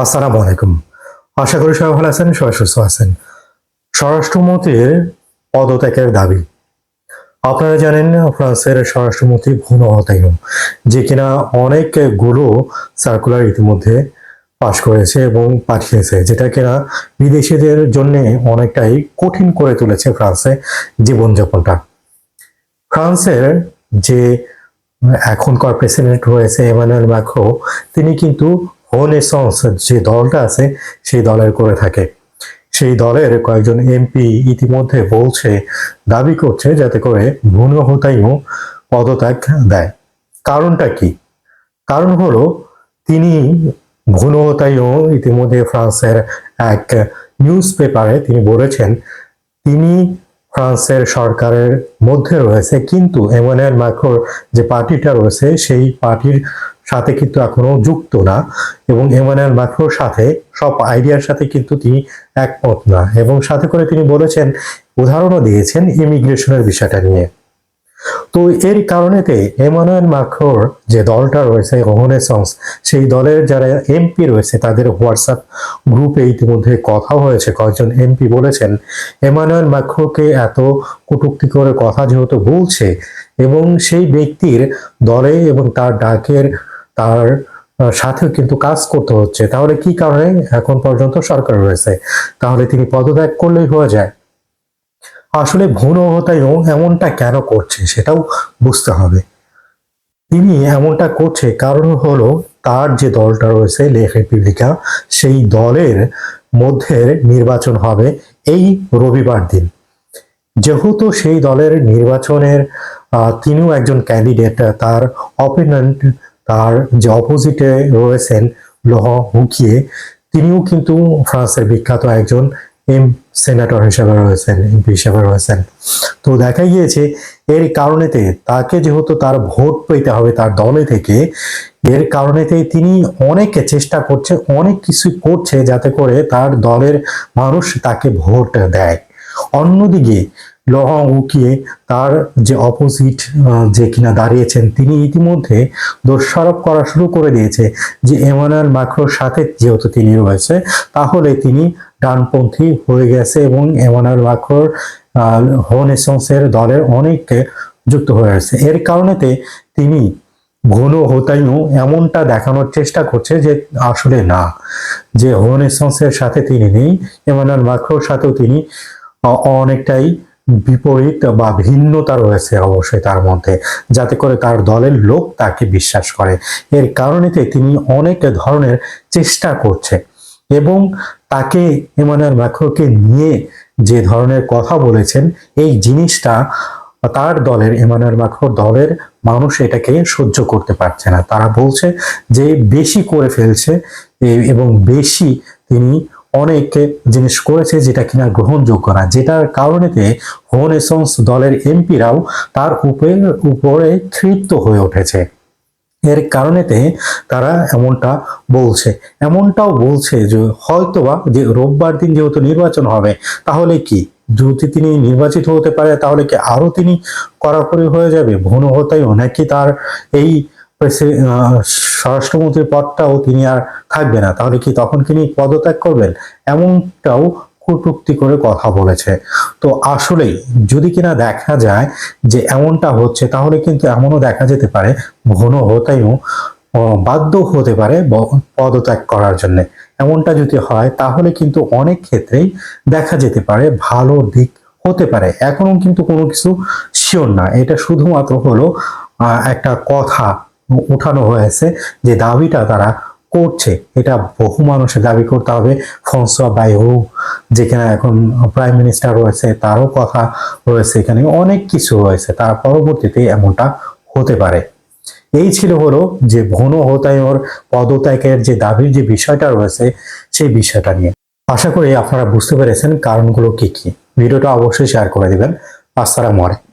আসসালামু আলাইকুম। আশা করি সবাই ভালো আছেন, সবাই সুস্থ আছেন। স্বরাষ্ট্রমন্ত্রীর পদত্যাগের দাবি। আপনারা জানেন, ফ্রান্সের স্বরাষ্ট্রমন্ত্রী ভুনো হতাইম যে কিনা অনেকগুলো সার্কুলার ইতিমধ্যে পাশ করেছে এবং পাঠিয়েছে, যেটা কিনা বিদেশিদের জন্য অনেকটাই কঠিন করে তুলেছে ফ্রান্সে জীবনযাপনটা। ফ্রান্সের যে এখনকার প্রেসিডেন্ট রয়েছে, এমানুয়েল ম্যাক্রো, তিনি কিন্তু হোনেসন্স যে দলটা আছে, সেই দলের করে থাকে। সেই দলের কয়েকজন এমপি ইতিমধ্যে বলছে, দাবি করছে যাতে করে ভুনো হতাইও পদত্যাগ দেয়। কারণটা কি? কারণ হলো, তিনি ভুনো হতাইও ইতিমধ্যে ফ্রান্সের এক নিউজ পেপারে তিনি বলেছেন, তিনি ফ্রান্সের সরকারের মধ্যে রয়েছে, কিন্তু এমানুয়েল ম্যাক্রোর যে পার্টিটা রয়েছে, সেই পার্টির সাথে কিন্তু এখনও যুক্ত না এবং এমানুয়েল ম্যাক্রোর সাথে, সব আইডিয়ার সাথে কিন্তু তিনি একমত না। এবং সাথে করে তিনি বলেছেন, উদাহরণও দিয়েছেন ইমিগ্রেশনের বিষয়টা নিয়ে। তো এর কারণেতে এমানুয়েল ম্যাক্রোর যে দলটা রয়েছে ওহনেসংস সেই দলের যারা এমপি রয়েছে, তাদের হোয়াটসঅ্যাপ গ্রুপে ইতিমধ্যে কথা হয়েছে। কয়েকজন এমপি বলেছেন, এমানুয়েল ম্যাক্রোকে এত কটূক্তি করে কথা যেহেতু বলছে এবং সেই ব্যক্তির দলে এবং তার ডাকের, তার সাথেও কিন্তু কাজ করতে হচ্ছে। তাহলে কি কারণে এখন পর্যন্ত সরকার রয়েছে? তাহলে তিনি পদত্যাগ করলেই হয়ে যায়। আসলে ভুন হতায়ও এমনটা কেন করছে সেটাও বুঝতে হবে। তিনি এমনটা করছে কারণ হলো তার যে দলটা রয়েছে লে রিপাবলিকা সেই দলের মধ্যে নির্বাচন হবে এই রবিবার দিন। যেহেতু সেই দলের নির্বাচনের তিনিও একজন ক্যান্ডিডেট তার অপোনেন্ট তার যে অপোজিটে রয়েছেন লহ হুকিয়ে তিনিও কিন্তু ফ্রান্সের বিখ্যাত একজন এম সেনেটর হিসেবে রয়েছেন, এমপি হিসেবে রয়েছেন। তো দেখা গিয়েছে, এর কারণেতে তাকে যেহেতু তার ভোট পেতে হবে তার দলে থেকে, এর কারণেতেই তিনি অনেকে চেষ্টা করছে, অনেক কিছু করছে যাতে করে তার দলের মানুষ তাকে ভোট দেয়। অন্যদিকে লহ উকিয়ে তার যে অপোজিট যে কিনা দাঁড়িয়েছেন, তিনি ইতিমধ্যে দোষারোপ করা শুরু করে দিয়েছে যে এমানুয়েল ম্যাক্রোর সাথে যেহেতু তিনি রয়েছে, তাহলে তিনি ডানপন্থী হয়ে গেছে এবং এমানুয়েল ম্যাক্রোর হোনেসন্সের দলের অনেককে যুক্ত হয়ে আছে। এর কারণেতে তিনি ঘন হতাইও এমনটা দেখানোর চেষ্টা করছে যে আসলে না, যে হোনেসন্সের সাথে তিনি নেই, এমানুয়েল ম্যাক্রোর সাথেও তিনি অনেকটাই বিপরীত বা ভিন্নতা রয়েছে অবশ্যই তার মধ্যে, যাতে করে তার দলের লোক তাকে বিশ্বাস করে। এর কারণেতে তিনি অনেক ধরনের চেষ্টা করছে এবং তাকে এমানুয়েল ম্যাক্রোকে নিয়ে যে ধরনের কথা বলেছেন, এই জিনিসটা তার দলের এমানুয়েল ম্যাক্রোর দলের মানুষ এটাকে সহ্য করতে পারছে না। তারা বলছে যে বেশি করে ফেলছে এবং বেশি তিনি অনেক জিনিস করেছে যেটা কিনা গ্রহণযোগ্য না, যেটার কারণেতে হোনেসন্স দলের এমপিরাও তার উপরে উপরে তৃপ্ত হয়ে উঠেছে। এর কারণেতে তারা এমনটা বলছে। এমনটাও বলছে যে হয়তোবা যে রোববার দিন যেহেতু নির্বাচন হবে, তাহলে কি যদি তিনি নির্বাচিত হতে পারে, তাহলে কি আরও তিনি কড়াকড়ি হয়ে যাবে? ভুনো হতাই নাকি তার এই স্বরাষ্ট্রমন্ত্রীর পদটাও তিনি আর থাকবে না। তাহলে কি তখন তিনি পদত্যাগ করবেন? এমনটাও কটূক্তি করে কথা বলেছে। তো আসলেই যদি কিনা দেখা যায় যে এমনটা হচ্ছে তাহলে কিন্তু এমনও দেখা যেতে পারে ঘন হতাইও আহ, বাধ্য হতে পারে পদত্যাগ করার জন্য। এমনটা যদি হয় তাহলে কিন্তু অনেক ক্ষেত্রেই দেখা যেতে পারে ভালো দিক হতে পারে। এখনও কিন্তু কোনো কিছু শিওর না। এটা শুধুমাত্র হলো একটা কথা। উঠানো হয়েছে যে দাবিটা তারা করছে। এটা বহু মানুষের দাবি করতে হবে। ফ্রান্সোয়া বাইহু, যেখানে এখন প্রাইম মিনিস্টার রয়েছে, তারও কথা রয়েছে এখানে। অনেক কিছু রয়েছে। তার পরবর্তীতে এমনটা হতে পারে। এই ছিল হলো যে ভন হতায়র পদত্যাগের যে দাবির যে বিষয়টা রয়েছে, সেই বিষয়টা নিয়ে। আশা করি আপনারা বুঝতে পেরেছেন কারণগুলো কি কি। ভিডিওটা অবশ্যই শেয়ার করে দিবেন। আসসালামু আলাইকুম।